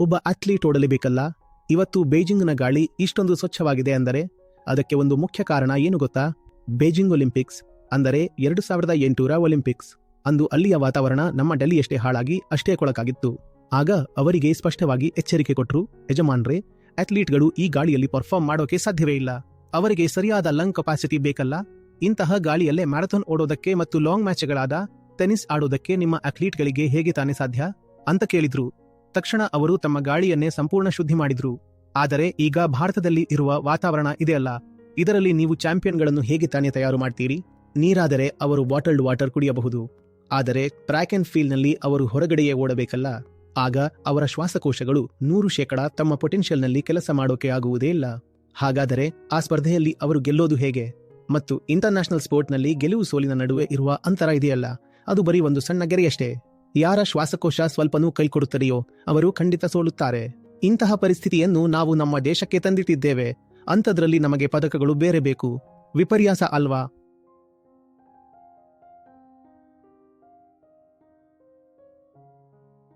ಒಬ್ಬ ಅಥ್ಲೀಟ್ ಓಡಲೇಬೇಕಲ್ಲ? ಇವತ್ತು ಬೇಜಿಂಗ್ನ ಗಾಳಿ ಇಷ್ಟೊಂದು ಸ್ವಚ್ಛವಾಗಿದೆ ಅಂದರೆ ಅದಕ್ಕೆ ಒಂದು ಮುಖ್ಯ ಕಾರಣ ಏನು ಗೊತ್ತಾ? ಬೇಜಿಂಗ್ ಒಲಿಂಪಿಕ್ಸ್ ಅಂದರೆ ಎರಡು ಸಾವಿರದ ಎಂಟೂರ ಒಲಿಂಪಿಕ್ಸ್. ಅಂದು ಅಲ್ಲಿಯ ವಾತಾವರಣ ನಮ್ಮ ಡೆಲ್ಲಿಯಷ್ಟೇ ಹಾಳಾಗಿ ಅಷ್ಟೇ ಕೊಳಕಾಗಿತ್ತು. ಆಗ ಅವರಿಗೆ ಸ್ಪಷ್ಟವಾಗಿ ಎಚ್ಚರಿಕೆ ಕೊಟ್ಟರು ಯಜಮಾನ್ರೆ ಅಥ್ಲೀಟ್ಗಳು ಈ ಗಾಳಿಯಲ್ಲಿ ಪರ್ಫಾರ್ಮ್ ಮಾಡೋಕೆ ಸಾಧ್ಯವೇ ಇಲ್ಲ. ಅವರಿಗೆ ಸರಿಯಾದ ಲಂಗ್ ಕೆಪಾಸಿಟಿ ಬೇಕಲ್ಲ. ಇಂತಹ ಗಾಳಿಯಲ್ಲೇ ಮ್ಯಾರಥಾನ್ ಓಡೋದಕ್ಕೆ ಮತ್ತು ಲಾಂಗ್ ಮ್ಯಾಚ್ಗಳಾದ ಟೆನಿಸ್ ಆಡೋದಕ್ಕೆ ನಿಮ್ಮ ಅಥ್ಲೀಟ್ಗಳಿಗೆ ಹೇಗೆ ತಾನೇ ಸಾಧ್ಯ? ಅಂತ ಕೇಳಿದ್ರು. ತಕ್ಷಣ ಅವರು ತಮ್ಮ ಗಾಳಿಯನ್ನೇ ಸಂಪೂರ್ಣ ಶುದ್ಧಿ ಮಾಡಿದ್ರು. ಆದರೆ ಈಗ ಭಾರತದಲ್ಲಿ ಇರುವ ವಾತಾವರಣ ಇದೆಯಲ್ಲ ಇದರಲ್ಲಿ ನೀವು ಚಾಂಪಿಯನ್ಗಳನ್ನು ಹೇಗೆ ತಾನೇ ತಯಾರು ಮಾಡ್ತೀರಿ? ನೀರಾದರೆ ಅವರು ಬಾಟಲ್ಡ್ ವಾಟರ್ ಕುಡಿಯಬಹುದು. ಆದರೆ ಟ್ರ್ಯಾಕ್ ಅಂಡ್ ಫೀಲ್ಡ್ನಲ್ಲಿ ಅವರು ಹೊರಗಡೆಯೇ ಓಡಬೇಕಲ್ಲ. ಆಗ ಅವರ ಶ್ವಾಸಕೋಶಗಳು ನೂರು ಶೇಕಡ ತಮ್ಮ ಪೊಟೆನ್ಷಿಯಲ್ನಲ್ಲಿ ಕೆಲಸ ಮಾಡೋಕೆ ಆಗುವುದೇ ಇಲ್ಲ. ಹಾಗಾದರೆ ಆ ಸ್ಪರ್ಧೆಯಲ್ಲಿ ಅವರು ಗೆಲ್ಲೋದು ಹೇಗೆ? ಮತ್ತು ಇಂಟರ್ನ್ಯಾಷನಲ್ ಸ್ಪೋರ್ಟ್ನಲ್ಲಿ ಗೆಲುವು ಸೋಲಿನ ನಡುವೆ ಇರುವ ಅಂತರ ಇದೆಯಲ್ಲ. ಅದು ಬರೀ ಒಂದು ಸಣ್ಣ ಗೆರೆಯಷ್ಟೇ. ಯಾರ ಶ್ವಾಸಕೋಶ ಸ್ವಲ್ಪನೂ ಕೈಕೊಡುತ್ತದೆಯೋ ಅವರು ಖಂಡಿತ ಸೋಲುತ್ತಾರೆ. ಇಂತಹ ಪರಿಸ್ಥಿತಿಯನ್ನು ನಾವು ನಮ್ಮ ದೇಶಕ್ಕೆ ತಂದಿಟ್ಟಿದ್ದೇವೆ. ಅಂಥದ್ರಲ್ಲಿ ನಮಗೆ ಪದಕಗಳು ಬೇರೆ ಬೇಕು. ವಿಪರ್ಯಾಸ ಅಲ್ವಾ?